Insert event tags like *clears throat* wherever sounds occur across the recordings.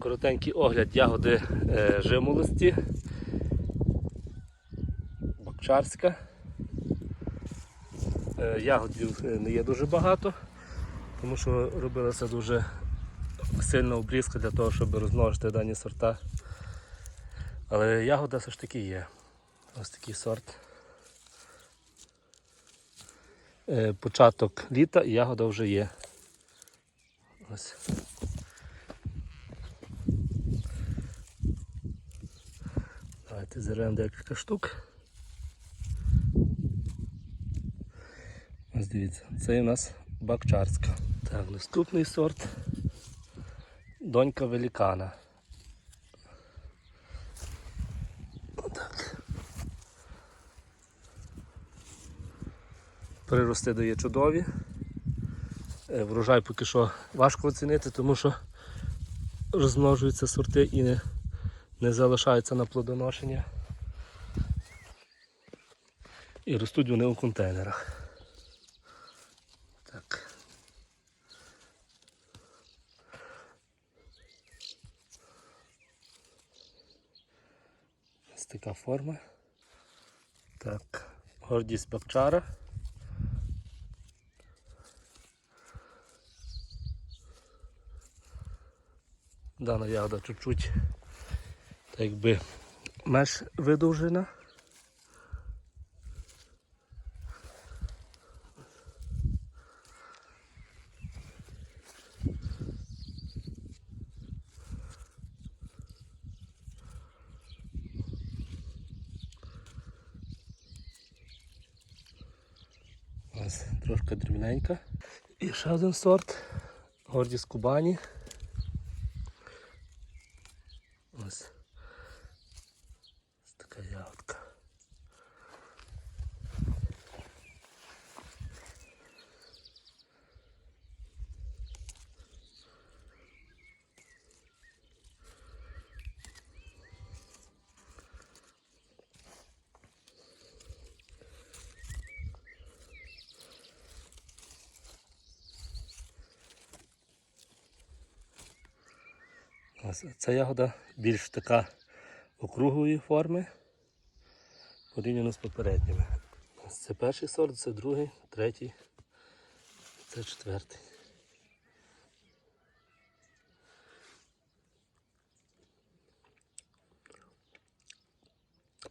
Коротенький огляд ягоди е, жимолості. Бакчарська. Е, ягодів е, не є дуже багато, тому що робилася дуже сильна обрізка для того, щоб розмножити дані сорта. Але ягода все ж таки є. Ось такий сорт. Початок літа і ягода вже є. Ось. Давайте зірвемо декілька штук. Ось дивіться, це у нас бакчарська. Так, наступний сорт. Донька великана. Отак. Прирости дає чудові. Е, Врожай поки що важко оцінити, тому що розмножуються сорти і не, не залишаються на плодоношення. І ростуть вони у контейнерах. Так. Ось така форма. Так, гордість бакчара. Дана ягода чуть-чуть якби менш видовжена. Ось трошки дрібненька. І ще один сорт. Гордість Кубані. Ось така ягодка. Ось Ця ягода більш така округлої форми порівняно з попередніми. Це перший сорт, це другий, третій, це четвертий.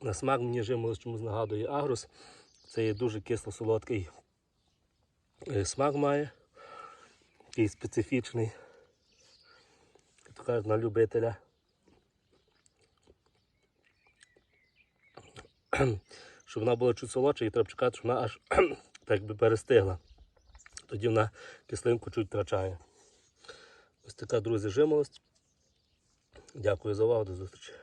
На смак мені жимолость чомусь нагадує агрус. Це є дуже кисло-солодкий е, смак має. Такий специфічний то на любителя. *clears throat* Щоб вона була чуть солодша, і треба чекати, щоб вона аж *clears throat* так би перестигла. Тоді вона кислинку чуть втрачає. Ось така, друзі, жимолость. Дякую за увагу, до зустрічі.